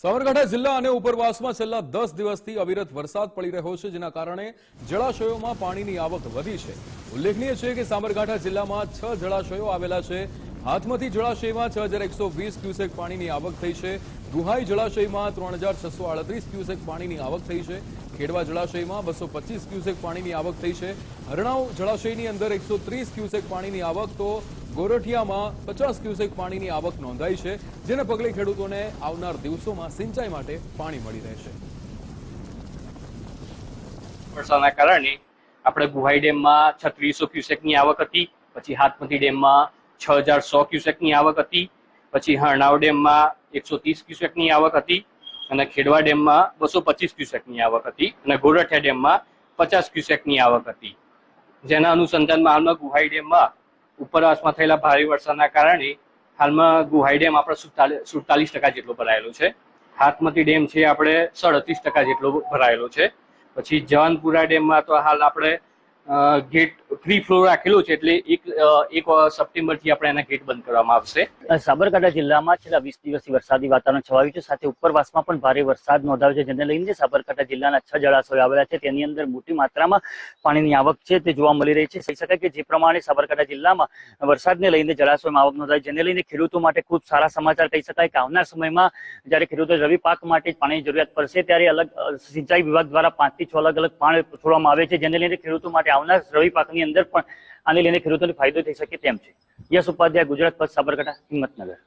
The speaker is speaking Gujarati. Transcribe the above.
સાબરકાંઠા જિલ્લા અને ઉપરવાસમાં છેલ્લા દસ દિવસથી અવિરત વરસાદ પડી રહ્યો છે, જેના કારણે જળાશયોમાં પાણીની આવક વધી છે. ઉલ્લેખનીય છે કે સાબરકાંઠા જિલ્લામાં છ જળાશયો આવેલા છે. હાથમતી જળાશયમાં છ હજાર એકસો વીસ ક્યુસેક પાણીની આવક થઈ છે. દુહાઈ જળાશયમાં ત્રણ હજાર છસો આડત્રીસ ક્યુસેક પાણીની આવક થઈ છે. ખેડવા જળાશયમાં બસો પચીસ ક્યુસેક પાણીની આવક થઈ છે. હરણાવ જળાશયની અંદર એકસો ત્રીસ ક્યુસેક પાણીની આવક, તો ગોરઠિયામાં પચાસ ક્યુસેક પાણીની આવક નોંધાઈ છે, જેને પગલે ખેડૂતોને આવનાર દિવસોમાં સિંચાઈ માટે પાણી મળી રહેશે. વરસાદના કારણે આપણે ગુહાઈ ડેમમાં છત્રીસો ક્યુસેકની આવક હતી, પછી હાથમતી ડેમમાં છ હજાર સો ક્યુસેકની આવક હતી, પછી હરણાવ ડેમમાં એકસો ત્રીસ ક્યુસેકની આવક હતી, અને ખેડવા ડેમમાં બસો પચીસ ક્યુસેકની આવક હતી, અને ગોરઠિયા ડેમમાં પચાસ ક્યુસેકની આવક હતી. જેના અનુસંધાનમાં હાલમાં ગુહાઈ ડેમમાં ઉપરવાસમાં થયેલા ભારે વરસાદના કારણે હાલમાં ગુહાઈ ડેમ આપણે સુડતાલીસ ટકા જેટલો ભરાયેલો છે. હાથમતી ડેમ છે આપણે સડત્રીસ ટકા જેટલો ભરાયેલો છે. પછી જવાનપુરા ડેમમાં તો હાલ આપણે ગેટ ફ્રી ફ્લોર રાખેલો છે એટલે એક એક સપ્ટેમ્બરથી આપણે એના ગેટ બંધ કરવામાં આવશે. સાબરકાંઠા જિલ્લામાં છેલ્લા વીસ દિવસથી વરસાદી વાતાવરણ છવાયું છે. સાથે ઉપરવાસમાં પણ ભારે વરસાદ નોંધાયો છે, જેને લઈને સાબરકાંઠા જિલ્લાના છ જળાશયો આવેલા છે. તેની અંદર મોટી માત્રામાં પાણીની આવક છે, તે જોવા મળી રહી છે. કહી શકાય કે જે પ્રમાણે સાબરકાંઠા જિલ્લામાં વરસાદને લઈને જળાશયોમાં આવક નોંધાય જેને લઈને ખેડૂતો માટે ખૂબ સારા સમાચાર. કહી શકાય કે આવનાર સમયમાં જ્યારે ખેડૂતો રવિ પાક માટે પાણીની જરૂરિયાત પડશે, ત્યારે અલગ સિંચાઈ વિભાગ દ્વારા પાંચથી છ અલગ અલગ પાણી છોડવામાં આવે છે, જેને લઈને ખેડૂતો માટે આવનાર રવિ પાકની અંદર પણ આને લઈને ખેડૂતોને ફાયદો થઈ શકે તેમ છે. યશ ઉપાધ્યાય ગુજરાત પથ સાબરકાંઠા હિંમતનગર.